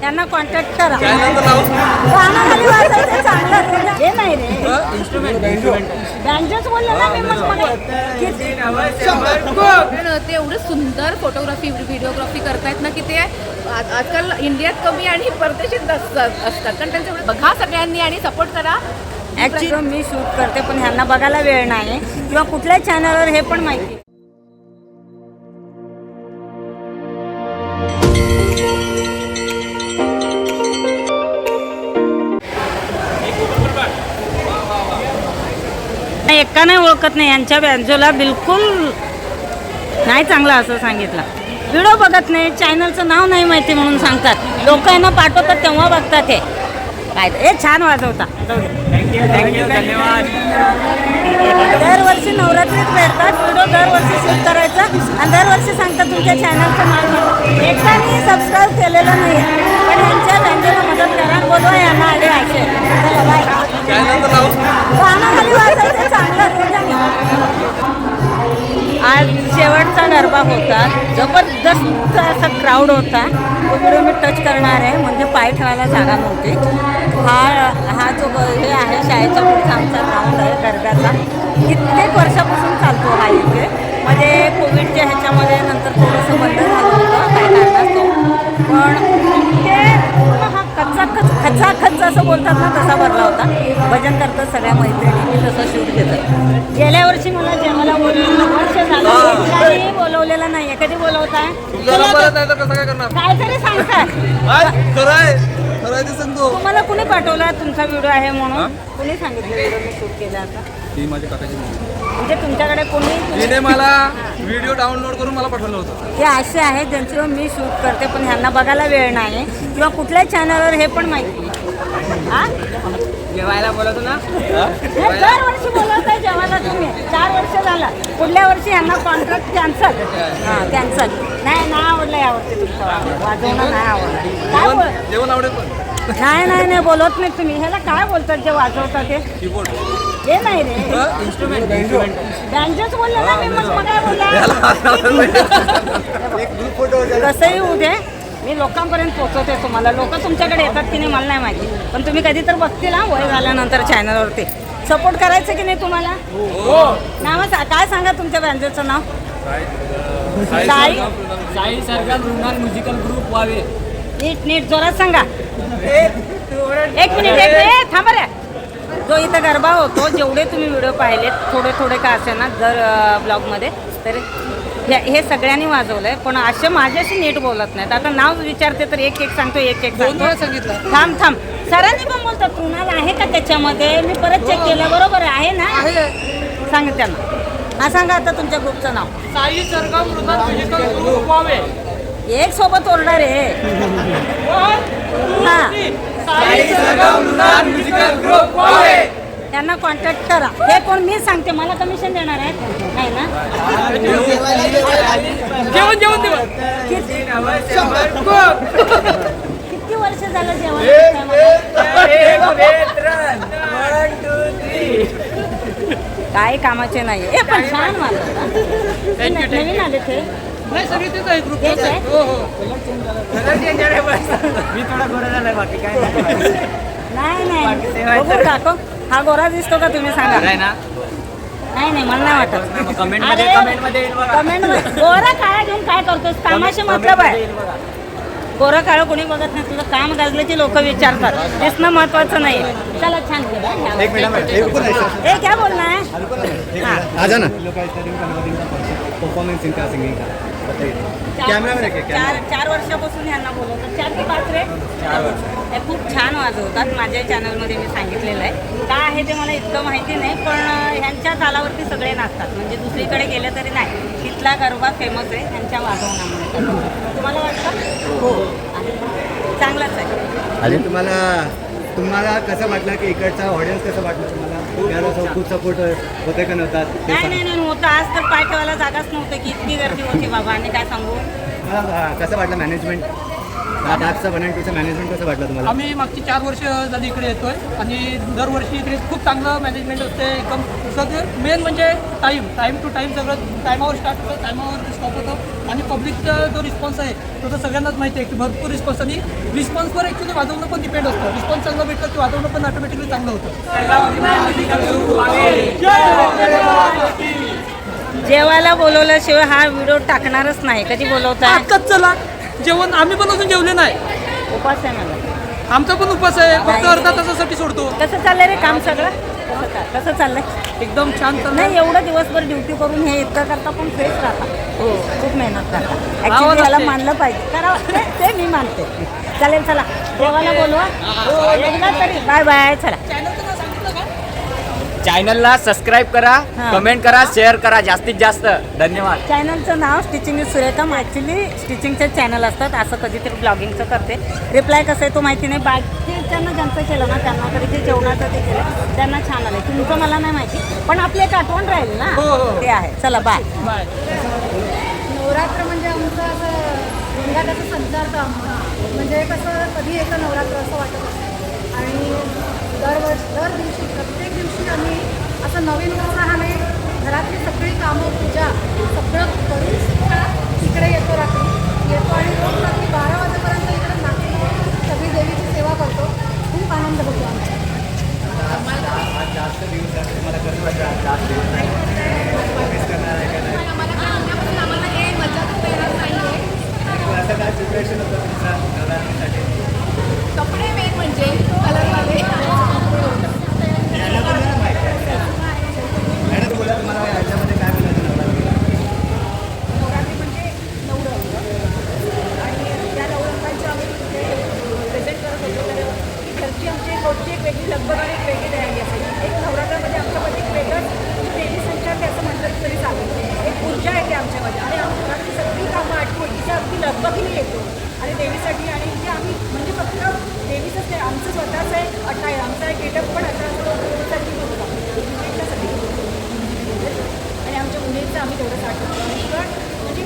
त्यांना कॉन्टॅक्ट करा. कानाखाली वाजायचं चांगलं हे नाही रे. बँजोच बोलले ना मी मग ते एवढं सुंदर फोटोग्राफी व्हिडिओग्राफी करतायत ना की ते आज- आजकाल इंडियात कमी आणि परदेशात असतात असतात. कारण त्यांच्यामुळे बघा सगळ्यांनी आणि सपोर्ट करा. ऍक्च्युली मी शूट करते पण ह्यांना बघायला वेळ नाही. किंवा कुठल्या चॅनलवर हे पण माहिती का नाही ओळखत नाही यांच्या बँजोला बिलकुल नाही चांगलं असं सांगितलं. व्हिडिओ बघत नाही चॅनलचं नाव नाही माहिती म्हणून सांगतात. लोक यांना पाठवतात तेव्हा बघतात हे. काय हे छान वाजवता जाऊ दे. दरवर्षी नवरात्रीत भेटतात व्हिडिओ दरवर्षी शूट करायचा. आणि दरवर्षी सांगतात तुमच्या चॅनलचं नाव. एकदा मी सबस्क्राईब केलेलं नाही पण यांच्या बँकेला मदत करा. बोलवा यांना आले असे कानाखाली वाजायचं चांगलं आज शेवटचा गरबा होता. जबरदस्त असा क्राऊड होता. तो व्हिडिओ मी टच करणार आहे. म्हणजे पाय ठेवायला जागा नव्हती. हा हा जो हे आहे शाळेचा पुढचा आमचा ग्राउंड आहे गरब्याचा कित्येक वर्षापासून चालतो हा इथे. म्हणजे कोविडच्या ह्याच्यामध्ये नंतर थोडंसं बंद झालं होतं. काय कारणास्तव. पण असं बोलतात ना तसा भरला होता. भजन करतात सगळ्या मैत्रिणी मी तसं शूट घेतात गेल्या वर्षी मला झालं एकदाही बोलवलेलं नाहीये. कधी बोलवताय? काय तरी सांगताय तुम्हाला कुणी पाठवला तुमचा व्हिडिओ आहे म्हणून? कुणी सांगितलं व्हिडिओ मी शूट केला आता? ती काकाची. म्हणजे तुमच्याकडे कोणी तिने मला व्हिडिओ डाउनलोड करून मला पाठवलं होतं. हे असे आहेत ज्यांच्यावर मी शूट करते पण ह्यांना बघायला वेळ नाही. किंवा कुठल्या चॅनलवर हे पण माहिती? जेवायला बोलवतो ना? हे? दरवर्षी बोलवताय जेवायला तुम्ही. चार वर्ष झाला. पुढल्या वर्षी यांना कॉन्ट्रॅक्ट कॅन्सल हां. कॅन्सल नाही नाही आवडलं यावर्षी तुमचं. वाजवणं नाही आवडलं. काय बोल जेवण आवडेल नाही नाही नाही बोलत नाही तुम्ही. ह्याला काय बोलतात जे वाजवतात ते? हे नाही रे. इन्स्ट्रुमेंट बँजोच बोलले ना मी मग काय बोलला कसंही होऊ दे मी लोकांपर्यंत पोहोचवते तुम्हाला. लोक तुमच्याकडे येतात की नाही मला नाही माहिती. पण तुम्ही कधी तर बघतील हा वय झाल्यानंतर चॅनलवरती सपोर्ट करायचं की नाही तुम्हाला? नाव सा- काय सांगा तुमच्या बँजोचं नाव? साई साई सरकार मृणाल म्युझिकल ग्रुप व्हावे नीट नीट जोरात सांगा. एक मिनिट. एक मिनिट थांबा रे. जो इथं गरबा होतो जेवढे तुम्ही व्हिडिओ पाहिलेत थोडे थोडे का असे ना दर ब्लॉगमध्ये तर हे हे सगळ्यांनी वाजवलंय पण असे माझ्याशी नीट बोलत नाहीत. आता नाव विचारते तर एक एक सांगतो एक एक सांगतो. सांगितलं. थांब थांब. सरांनी पण बोलतात कुणाल आहे का त्याच्यामध्ये? मी परत चेक केलं बरोबर आहे ना? सांग त्यांना. हा सांगा आता तुमच्या ग्रुपचं नाव. साई ग्रुप व्हावे एक सोबत ओरडा रे. हा. साई मृणाल म्युझिकल ग्रुप त्यांना कॉन्टॅक्ट करा. हे कोण मी सांगते मला कमिशन देणार आहे नाही ना? जेवण जेवण जेवण किती वर्ष झालं जेवण? काय कामाचे नाही हे पण छान मला नवीन आले ते. नाही सगळे तेच आहे ग्रुप तेच आहे. हो हो. मी थोडा गोरा झालाय बाकी काय नाही. नाही टाको. हा गोरा दिसतो का तुम्ही सांगा? नाही ना? नाही नाही मला नाही वाटत. comment मध्ये- येईल बघा. मध्ये- गोरा काळा घेऊन काय करतोस? कामाशी मतलब आहे. गोरं काळं कोणी बघत नाही तुझं काम गाजल्याची लोक विचारतात. दिसणं महत्वाचं नाही चला छान केलं हा, ए क्या बोलना है. हाँ, आ जाना परफॉर्मेंस इनका सिंगिंग का? बताइए कैमरा में रखे चार चार वर्षापासून यांना बोलवतात चार ते पाच रे? हे खूप छान वाजवतात. माझ्या चॅनलमध्ये मी सांगितलेलं आहे. काय आहे ते मला इतकं माहिती नाही पण ह्यांच्या तालावरती सगळे नाचतात. म्हणजे दुसरीकडे गेले तरी नाही. तिथला गरबा फेमस आहे ह्यांच्या वाजवण्यामुळे. तुम्हाला वाटतं? हो. आहे. चांगलाच आहे. अजून तुम्हाला तुम्हाला कसं वाटलं की इकडचा ऑडियन्स कसं वाटलं तुम्हाला? खूप सपोर्ट होते का नव्हतात ते नाही. नाही नाही होतं आज तर पाय ठेवायला जागाच नव्हतं की इतकी गर्दी होती बाबा. आणि काय सांगू? कसं वाटलं मॅनेजमेंट डार्कचा वन अँड टूचा मॅनेजमेंट कसं वाटलं तुम्हाला? आम्ही मागची चार वर्ष झाली इकडे येतोय आणि दरवर्षी इकडे खूप चांगलं मॅनेजमेंट असते. एकदम सगळं मेन म्हणजे टाईम टाईम टू टाईम सगळं टायमावर स्टार्ट होतं टायमावर स्टॉप होतं. आणि पब्लिकचा जो रिस्पॉन्स आहे तो तर सगळ्यांनाच माहिती आहे की भरपूर रिस्पॉन्स आणि रिस्पॉन्सवर ॲक्च्युली वाजवणं पण डिपेंड असतं. रिस्पॉन्स चांगला भेटलं की वाजवणं पण ऑटोमॅटिकली चांगलं होतं. जेवायला बोलवल्याशिवाय हा व्हिडिओ टाकणारच नाही. कधी बोलवताय? आत्ताच चला. जेवण आम्ही पण अजून जेवले नाही. उपास आहे मला. आमचा पण उपवास आहे. फक्त अर्धा तासासाठी सोडतो. कसं चाललंय रे काम सगळं? कसं काय कसं चाललंय? एकदम छान चाललंय. नाही एवढं दिवसभर ड्युटी करून हे इतकं करता पण फ्रेश राहता. हो. खूप मेहनत करता. आवाज ॲक्च्युली याला असते. मानलं पाहिजे. करावं ते ते मी मानते. चालेल चला. देवाला बोलवा. एकदा तरी. बाय बाय चला. चॅनलला सबस्क्राईब करा हा. कमेंट करा शेअर करा जास्तीत जास्त. धन्यवाद. चॅनलचं नाव स्टिचिंग इज सुरेखा ॲक्च्युली स्टिचिंगचे चॅनल असतात असं कधीतरी ब्लॉगिंगचं करते. रिप्लाय कसं आहे तो माहिती नाही. बाकीच्यांना ज्यांचं केलं ना त्यांना तरी जे जेवणाचं ते केलं त्यांना छान आलं तुमचं मला नाही माहिती पण आपली एक आठवण राहील ना. हो, हो. ते आहे. चला बाय बाय नवरात्र म्हणजे आमचं असं संचारतं आम्हाला म्हणजे कसं कधी येतं नवरात्र असं वाटत असतं आणि दरवर्ष दर दिवशी प्रत्येक दिवशी आम्ही असं नवीन उत्साहाने घरातली सगळी कामं पूजा सगळं करून सुद्धा इकडे येतो रात्री. येतो आणि रोज रात्री बारा वाजेपर्यंत इकडे नागपूर सगळी देवीची सेवा करतो. खूप आनंद होतो आमचा आम्हाला हे मजा तर येणार नाही कपडे मेन म्हणजे कलरवाले मॅडम बोला तुम्हाला याच्यामध्ये काय बोलायचं नवरात्री नवरात्री म्हणजे नवरंग आणि त्या नवरंगांची आम्ही प्रेझेंट करत होतो तर ही घरची आमची रोजची एक वेगळी लगबग आणि एक वेगळी तयारी असायची एक नवरात्रामध्ये आमच्यामध्ये एक वेगळंच देवी संचार असं म्हटलं तरी चालेल एक ऊर्जा येते आमच्यामध्ये आणि आम्ही घरातली सगळी कामं आठवून तिच्या अगदी लगबगीने येतो आणि देवीसाठी आणि जे आम्ही म्हणजे फक्त देवीचंच नाही आमचं स्वतःचं एक अटायर आमचा एक गेटअप पण असा असतो देवीसाठी होता देवीच्यासाठी आणि आमच्या मुलींचं आम्ही तेवढं साठवतो पण म्हणजे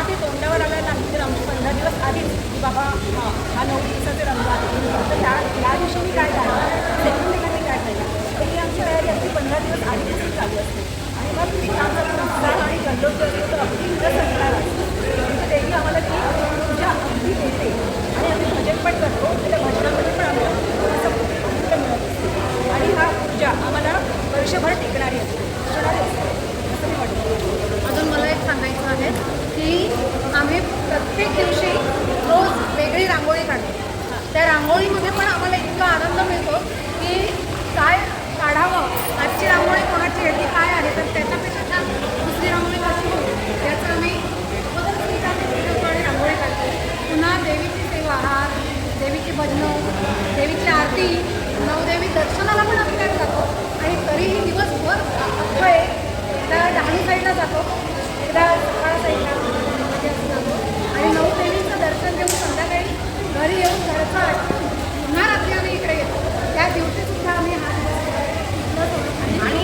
आता ते तोंडावर आलं नाही तर आमची पंधरा दिवस आधीच की बाबा हां हा नऊ दिवसाचे रंग आहे तर त्या या दिवशी मी काय काढणार सेकंड डे मी काय काढणार तर ही आमची तयारी अगदी पंधरा दिवस आधीपासून चालू असते. आणि मग ती आमचा उत्साह आणि गल्लोळ जो असतो तो अगदी इकडं संपणार असतो. म्हणजे तेही आम्हाला ती पूजा अगदी देते. आणि आम्ही भजन पण करतो त्या भजनामध्ये पण आम्हाला मिळत आणि हा पूजा आम्हाला वर्षभर टिकणारी असते टिकणारी असते असं मी वाटतं अजून मला एक सांगायचं आहे की आम्ही प्रत्येक दिवशी रोज वेगळी रांगोळी काढतो त्या रांगोळीमध्ये पण आम्हाला इतका आनंद मिळतो की काय काढावं आजची रांगोळी कोणाची आहे ती काय आहे तर त्याच्यापेक्षा छान दुसरी रांगोळी कशी होईल याचं आम्ही अगोदर विचार करतो आणि रांगोळी काढतो पुन्हा देवीची सेवा हा देवीची भजनं देवीची आरती नवदेवी दर्शनाला पण आम्ही काय जातो आणि तरीही दिवसभर अख्खं एक एकदा साईडला जातो एकदा सकाळ साईडला म्हणजे असं जातो आणि नऊ देवीचं दर्शन घेऊन संध्याकाळी घरी येऊन घरचं आटपून पुन्हा रात्री आम्ही इकडे येतो त्या दिवशी सुद्धा आम्ही हा दिवस इथलंच होतो. आणि आणि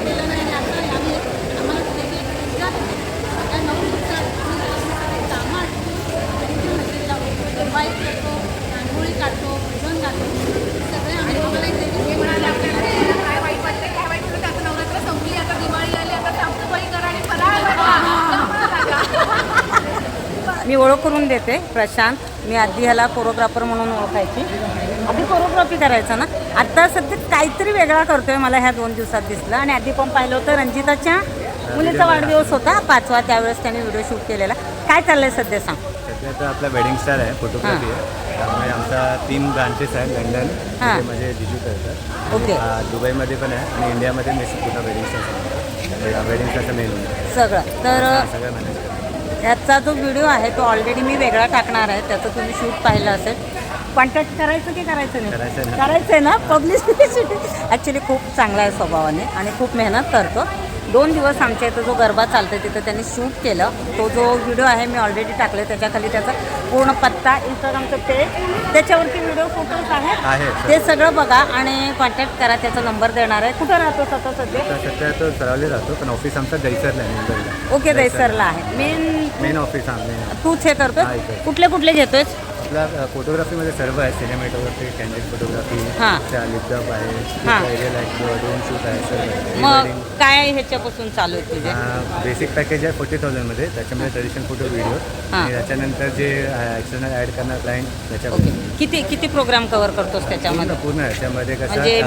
केलं नाही आणि आता आम्ही आम्हाला त्याची एक ऊर्जा भेटते. त्या नऊ दिवसात आम्ही सगळी कामं आटपून देवीची हजेरी लावतो दिवाळी करतो रांगोळी काढतो भजन गातो सगळे आम्ही आम्हाला एक देवी हे म्हणाले आपल्याला काय वाईट वाटतं काय वाईट वाटतं आता नवरात्र संपली आता दिवाळी आली आता साफसफाई करा आणि फराळ मी ओळख करून देते प्रशांत. मी आधी ह्याला कोरिओग्राफर म्हणून ओळखायची. आधी कोरिओग्राफी करायचं ना? आत्ता सध्या काहीतरी वेगळा करतोय मला ह्या दोन दिवसात दिसलं. आणि आधी पण पाहिलं होतं रंजिताच्या मुलीचा वाढदिवस होता पाचवा त्यावेळेस त्याने व्हिडिओ शूट केलेला. काय चाललंय सध्या सांग. सध्या तर आपला वेडिंग स्टार आहे फोटोग्राफी आहे. त्यामुळे आमचा तीन ब्रांचेस आहेत लंडन हां. तिथे म्हणजे जिजू करतात ओके. आ, दुबईमध्ये पण आहे आणि इंडियामध्ये मी पुन्हा वेडिंग स्टार वेडिंग स्टारचं मेन सगळं. तर सगळं मॅनेज त्याचा जो व्हिडिओ आहे तो ऑलरेडी मी वेगळा टाकणार आहे. त्याचं तुम्ही शूट पाहिलं असेल. कॉन्टॅक्ट करायचं की करायचं नाही. करायचं आहे ना? पब्लिसिटी ॲक्च्युली खूप चांगला आहे स्वभावाने आणि खूप मेहनत करतो. दोन दिवस आमच्या इथं जो गरबा चालतो तिथं त्यांनी शूट केलं. तो जो व्हिडिओ आहे मी ऑलरेडी टाकले त्याच्याखाली त्याचा पूर्ण पत्ता इंस्टाग्रामचं पेज त्याच्यावरती व्हिडिओ फोटोज आहेत. आहे. ते सगळं बघा आणि कॉन्टॅक्ट करा त्याचा नंबर देणार आहे. कुठं राहतो सध्या? सध्या तो सरावले जातो पण ऑफिस आमचं दैसरला आहे ओके दैसरला आहे. मेन मेन ऑफिस तूच हे करतोय इथे. कुठले कुठले घेतोय आपला फोटोग्राफीमध्ये सर्व आहे सिनेमॅटोग्राफी कॅन्डिड फोटोग्राफी हां. लिपडॉप हां. आहे आहे ड्रोन शूट आहे सर्व मग काय ह्याच्यापासून चालू आहे तुझे? बेसिक पॅकेज आहे फोर्टी थाउजंडमध्ये त्याच्यामध्ये ट्रेडिशनल फोटो व्हिडिओ हां. आणि त्याच्यानंतर जे एक्सटर्नल ॲड करणार क्लायंट ओके त्याच्यामध्ये किती किती प्रोग्राम कव्हर करतोस त्याच्यामध्ये? पूर्ण पूर्ण. याच्यामध्ये कसं? म्हणजे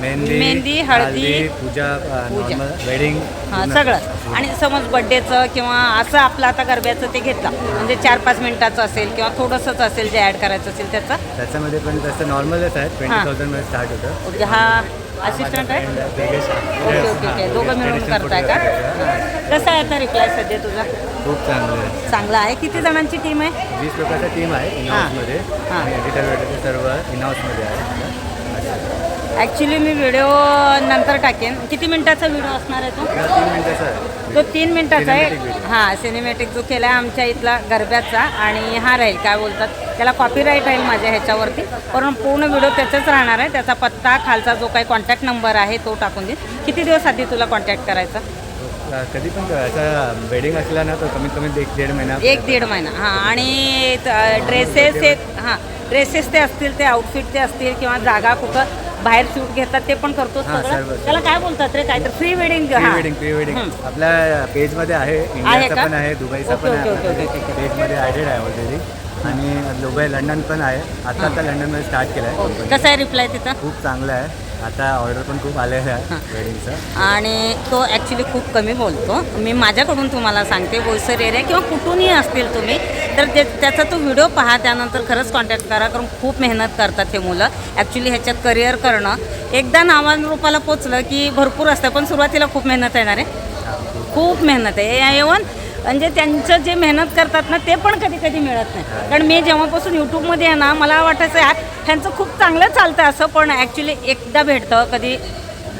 मेहंदी मेहंदी, हळदी, पूजा पूजा. नॉर्मल वेडिंग हां सगळं. आणि समज बड्डेचं किंवा असं आपलं आता गरब्याचं ते घेतलं म्हणजे चार पाच मिनिटाचं असेल किंवा थोडंसंच असेल जे ॲड करायचं असेल त्याचं. त्याच्यामध्ये पण तसं नॉर्मलच आहे. ट्वेंटी थाउजंडमध्ये स्टार्ट होतं. ओके हा असिस्टंट आहे? Okay okay okay. दोघं मिळून करताय का. कसा आहे आता रिप्लाय सध्या तुझा? खूप चांगलं आहे. चांगला आहे. किती जणांची टीम आहे? वीस लोकांचा टीम आहे इन हाऊसमध्ये हां. आणि सर्व हाऊसमध्ये आहे. ॲक्च्युली मी व्हिडिओ नंतर टाकेन. किती मिनिटाचा व्हिडिओ असणार आहे तो? तो तीन मिनिटाचा आहे. हां सिनेमॅटिक जो केला आहे आमच्या इथला गरब्याचा आणि हा राहील काय बोलतात? त्याला कॉपीराईट राहील माझ्या ह्याच्यावरती. पण पूर्ण व्हिडिओ त्याचाच राहणार आहे. त्याचा पत्ता खालचा जो काही कॉन्टॅक्ट नंबर आहे तो टाकून देईन. किती दिवस आधी तुला कॉन्टॅक्ट करायचा? कधी पण वेडिंग असला ना तर कमीत कमी एक दीड महिना एक दीड महिना. हां आणि ड्रेसेस हे हां ड्रेसेस ते असतील ते आउटफिट ते असतील किंवा जागा कुठं बाहेर शूट घेतात ते पण करतो हां, सगळं. सर्व. त्याला काय बोलतात रे? काय तर free wedding pre wedding pre wedding आपल्या पेजमध्ये आहे इंडियाचा? पण आहे दुबईचा ओके, पण आहे ओके, ओके, ओके. पेजमध्ये ॲडेड आहे ऑलरेडी आणि दुबई लंडन पण आहे. आता आता लंडनमध्ये स्टार्ट केलं आहे कसं आहे रिप्लाय तिथं? खूप चांगलं आहे. आता ऑर्डर पण खूप आलेलं आहे वेडिंगचं आणि तो ॲक्च्युली खूप कमी बोलतो. मी माझ्याकडून तुम्हाला सांगते बोईसर एरिया किंवा कुठूनही असतील तुम्ही तर ते त्याचा तो व्हिडिओ पहा त्यानंतर खरंच कॉन्टॅक्ट करा कारण खूप मेहनत करतात हे मुलं. ॲक्च्युली ह्याच्यात करिअर करणं. एकदा नावानुरूपाला पोचलं की भरपूर असतं पण सुरुवातीला खूप मेहनत येणार आहे. खूप मेहनत आहे. एवन म्हणजे त्यांचं जे मेहनत करतात ना ते पण कधी कधी मिळत नाही. कारण मी जेव्हापासून यूट्यूबमध्ये आहे ना मला वाटायचं ह्यांचं खूप चांगलं चालतं असं पण ॲक्च्युली एकदा भेटतं कधी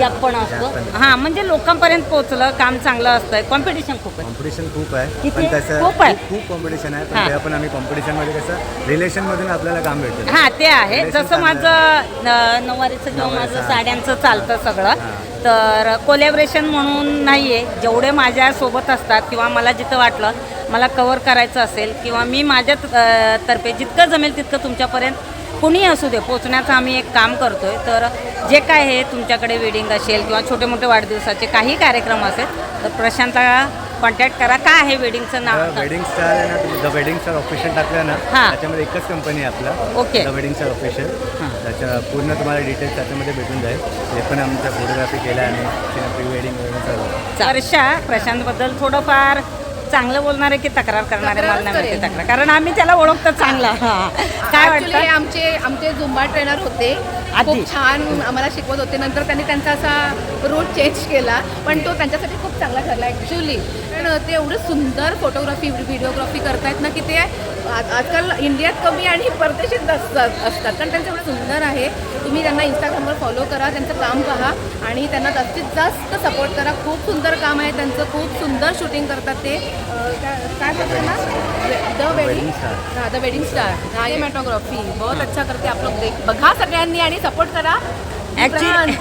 गॅप पण असतो. हां म्हणजे लोकांपर्यंत पोहोचलं काम चांगलं असतं कॉम्पिटिशन खूप आहे. कॉम्पिटिशन खूप आहे. किती? पण खूप आहे. खूप कॉम्पिटिशन आहे. हां. पण आम्ही कॉम्पिटिशनमध्ये कसं रिलेशनमधून आपल्याला काम भेटतं. हां ते आहे. Relation जसं चांगलं माझं न- नऊवारीचं किंवा नऊवारीचं, माझं हां. साड्यांचं चालतं सगळं. हां. तर कोलॅबरेशन म्हणून नाही आहे जेवढे माझ्यासोबत असतात किंवा मला जिथं वाटलं मला कवर करायचं असेल किंवा मी माझ्या अ, तर्फे जितकं जमेल तितकं तुमच्यापर्यंत कुणीही असू दे पोचण्याचं आम्ही एक काम करतोय. तर जे काय आहे तुमच्याकडे वेडिंग असेल किंवा छोटे मोठे वाढदिवसाचे काही कार्यक्रम असेल तर प्रशांतला कॉन्टॅक्ट करा. काय आहे वेडिंगचं नाव? वेडिंग स्टार आहे ना द वेडिंग स्टार ऑफिशियल टाकलं ना हां. त्याच्यामध्ये एकच कंपनी आहे आपला okay. The wedding star official हां. त्याच्या पूर्ण तुम्हाला डिटेल्स त्याच्यामध्ये भेटून जाईल. ते पण आमचं फोटोग्राफी केलं आहे प्री वेडिंग वगैरे वर्षा प्रशांतबद्दल थोडंफार चांगलं बोलणार आहे की तक्रार करणार आहे मला तक्रारच नाही माहिती करेन. तक्रार? कारण आम्ही त्याला ओळखतो चांगला. काय Actually हे वाटतं? आमचे आमचे झुंबा ट्रेनर होते? खूप छान आम्हाला शिकवत होते. नंतर त्यांनी त्यांचा असा रूट चेंज केला. पण तो त्यांच्यासाठी खूप चांगला ठरला ॲक्च्युली कारण ते एवढं सुंदर फोटोग्राफी व्हिडिओग्राफी करतायत ना की ते आजकाल इंडियात कमी आणि परदेशात असतात असतात. कारण त्यांचं एवढं सुंदर आहे. तुम्ही त्यांना इंस्टाग्रामवर फॉलो करा त्यांचं काम पहा आणि त्यांना जास्तीत जास्त सपोर्ट करा. खूप सुंदर काम आहे त्यांचं खूप सुंदर शूटिंग करतात ते. काय करतात ना द वेडिंग हाँ द वेडिंग स्टार हाँ सिनेमेटोग्राफी बहुत अच्छा करते आप लोग देख बघा सगळ्यांनी आणि सपोर्ट करा. ॲक्च्युली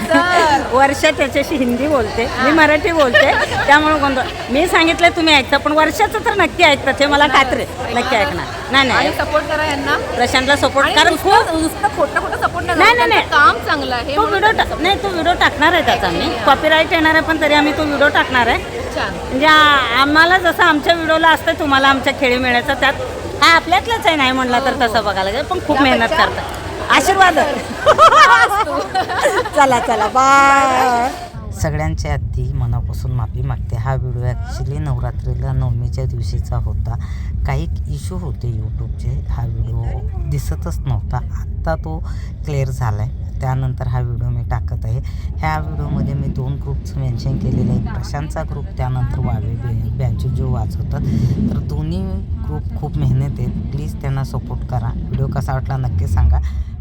वर्षा त्याच्याशी हिंदी बोलते. मी मराठी बोलते. त्यामुळे गोंधळ मी सांगितलं तुम्ही ऐकता पण वर्षाचं तर नक्की ऐकतात हे मला खात्री. नक्की ऐकणार. नाही नाही. सपोर्ट करा यांना. प्रशांतला सपोर्ट कारण खूप नुसतं नुसतं खोटं खोटं सपोर्ट नाही, नाही, नाही. काम चांगलं आहे. तो व्हिडिओ टाक नाही तो व्हिडिओ टाकणार आहे त्याचा मी. कॉपीराईट येणार आहे पण तरी आम्ही तो व्हिडिओ टाकणार आहे. म्हणजे आम्हाला जसं आमच्या व्हिडिओला असतं तुम्हाला आमच्या खेळी मिळायचं त्यात हा आपल्यातलाच आहे नाही म्हणलं तर तसं बघायला गेलं पण खूप मेहनत करतात. आशीर्वाद. चला चला बाय सगळ्यांच्या आधी मनापासून माफी मागते. हा व्हिडिओ ॲक्च्युली नवरात्रीला नवमीच्या दिवशीचा होता. काही इश्यू होते यूट्यूबचे हा व्हिडिओ दिसतच नव्हता. आत्ता तो क्लिअर झाला आहे त्यानंतर हा व्हिडिओ मी टाकत आहे. ह्या व्हिडिओमध्ये मी दोन ग्रुपचं मेन्शन केलेलं आहे प्रशांतचा ग्रुप त्यानंतर वावे बँचू जो वाचवतात तर दोन्ही ग्रुप खूप मेहनत आहेत. प्लीज त्यांना सपोर्ट करा. व्हिडिओ कसा वाटला नक्की सांगा.